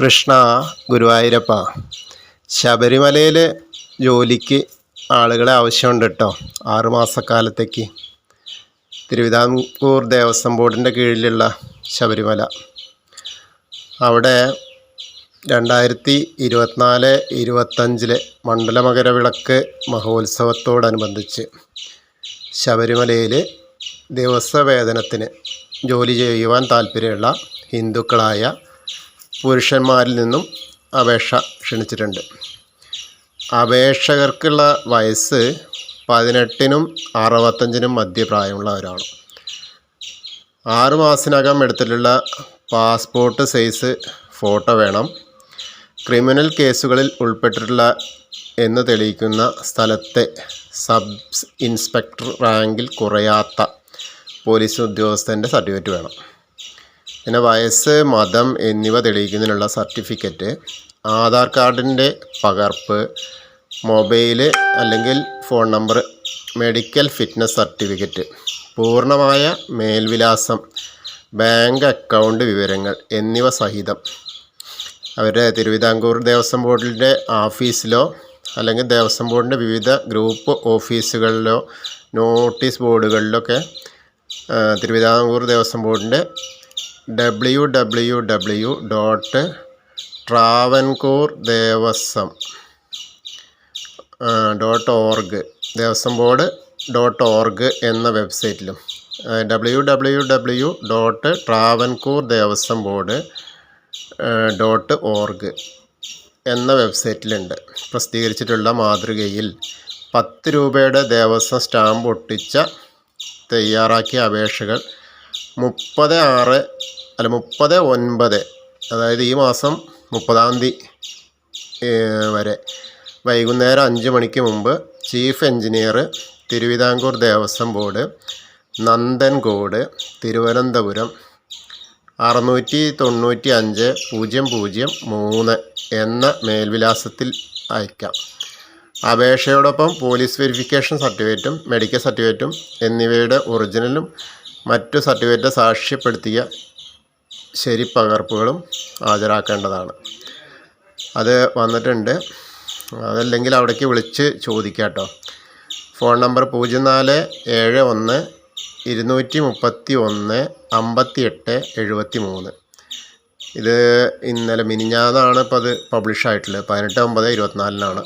കൃഷ്ണ ഗുരുവായൂരപ്പ. ശബരിമലയിൽ ജോലിക്ക് ആളുകളെ ആവശ്യമുണ്ട് കേട്ടോ ആറുമാസക്കാലത്തേക്ക് തിരുവിതാംകൂർ ദേവസ്വം ബോർഡിന്റെ കീഴിലുള്ള ശബരിമല. അവിടെ രണ്ടായിരത്തി ഇരുപത്തിനാല് ഇരുപത്തഞ്ചിലെ മണ്ഡലമകരവിളക്ക് മഹോത്സവത്തോടനുബന്ധിച്ച് ശബരിമലയിൽ ദിവസവേതനത്തിന് ജോലി ചെയ്യുവാൻ താല്പര്യമുള്ള ഹിന്ദുക്കളായ പുരുഷന്മാരിൽ നിന്നും അപേക്ഷ ക്ഷണിച്ചിട്ടുണ്ട്. അപേക്ഷകർക്കുള്ള വയസ്സ് പതിനെട്ടിനും അറുപത്തഞ്ചിനും മധ്യപ്രായമുള്ളവരാണ് ആറു മാസത്തിനകം എടുത്തിട്ടുള്ള പാസ്പോർട്ട് സൈസ് ഫോട്ടോ വേണം. ക്രിമിനൽ കേസുകളിൽ ഉൾപ്പെട്ടിട്ടുള്ള എന്ന് തെളിയിക്കുന്ന സ്ഥലത്തെ സബ് ഇൻസ്പെക്ടർ റാങ്കിൽ കുറയാത്ത പോലീസ് ഉദ്യോഗസ്ഥന്റെ സർട്ടിഫിക്കറ്റ് വേണം. പിന്നെ വയസ്സ് മതം എന്നിവ തെളിയിക്കുന്നതിനുള്ള സർട്ടിഫിക്കറ്റ് ആധാർ കാർഡിന്റെ പകർപ്പ് മൊബൈൽ അല്ലെങ്കിൽ phone number medical fitness certificate പൂർണമായ മേൽവിലാസം ബാങ്ക് അക്കൗണ്ട് വിവരങ്ങൾ എന്നിവ സഹിതം. അവരുടെ തിരുവിതാംകൂർ ദേവസ്വം ബോർഡിന്റെ ഓഫീസിലോ അല്ലെങ്കിൽ ദേവസ്വം ബോർഡിന്റെ വിവിധ ഗ്രൂപ്പ് ഓഫീസുകളിലോ നോട്ടീസ് ബോർഡുകളിലൊക്കെ തിരുവിതാംകൂർ ദേവസ്വം ബോർഡിന്റെ W W W dot Travancore Devaswom dot org Devaswom board dot org എന്ന വെബ്സൈറ്റിലും. W W W dot Travancore Devaswom board dot org എന്ന വെബ്സൈറ്റിലുണ്ട്. പ്രസിദ്ധീകരിച്ചിട്ടുള്ള മാതൃകയിൽ പത്ത് രൂപയുടെ ദേവസ്വം സ്റ്റാമ്പ് ഒട്ടിച്ച തയ്യാറാക്കിയ അപേക്ഷകൾ മുപ്പത് ആറ് അല്ല മുപ്പത് ഒൻപത് അതായത് ഈ മാസം മുപ്പതാം തീയതി വരെ. വൈകുന്നേരം അഞ്ച് മണിക്ക് മുമ്പ് chief engineer Thiruvithamkoor Devaswom board Nanthancode Thiruvananthapuram അറുന്നൂറ്റി തൊണ്ണൂറ്റി അഞ്ച് പൂജ്യം പൂജ്യം മൂന്ന് എന്ന മേൽവിലാസത്തിൽ അയക്കാം. അപേക്ഷയോടൊപ്പം പോലീസ് വെരിഫിക്കേഷൻ സർട്ടിഫിക്കറ്റും മെഡിക്കൽ സർട്ടിഫിക്കറ്റും എന്നിവയുടെ ഒറിജിനലും മറ്റു സർട്ടിഫിക്കറ്റ് സാക്ഷ്യപ്പെടുത്തിയ ശരി പകർപ്പുകളും ഹാജരാക്കേണ്ടതാണ്. അത് വന്നിട്ടുണ്ട്. അതല്ലെങ്കിൽ അവിടേക്ക് വിളിച്ച് ചോദിക്കാം കേട്ടോ. ഫോൺ നമ്പർ പൂജ്യം നാല് ഏഴ് ഒന്ന് ഇരുന്നൂറ്റി മുപ്പത്തി ഒന്ന് അമ്പത്തി എട്ട് എഴുപത്തി മൂന്ന് ഇത് ഇന്നലെ മിനിഞ്ഞാന്നാണ് ഇപ്പോൾ അത് പബ്ലിഷ് ആയിട്ടുള്ളത്. പതിനെട്ട് ഒമ്പത് ഇരുപത്തിനാലിനാണ്.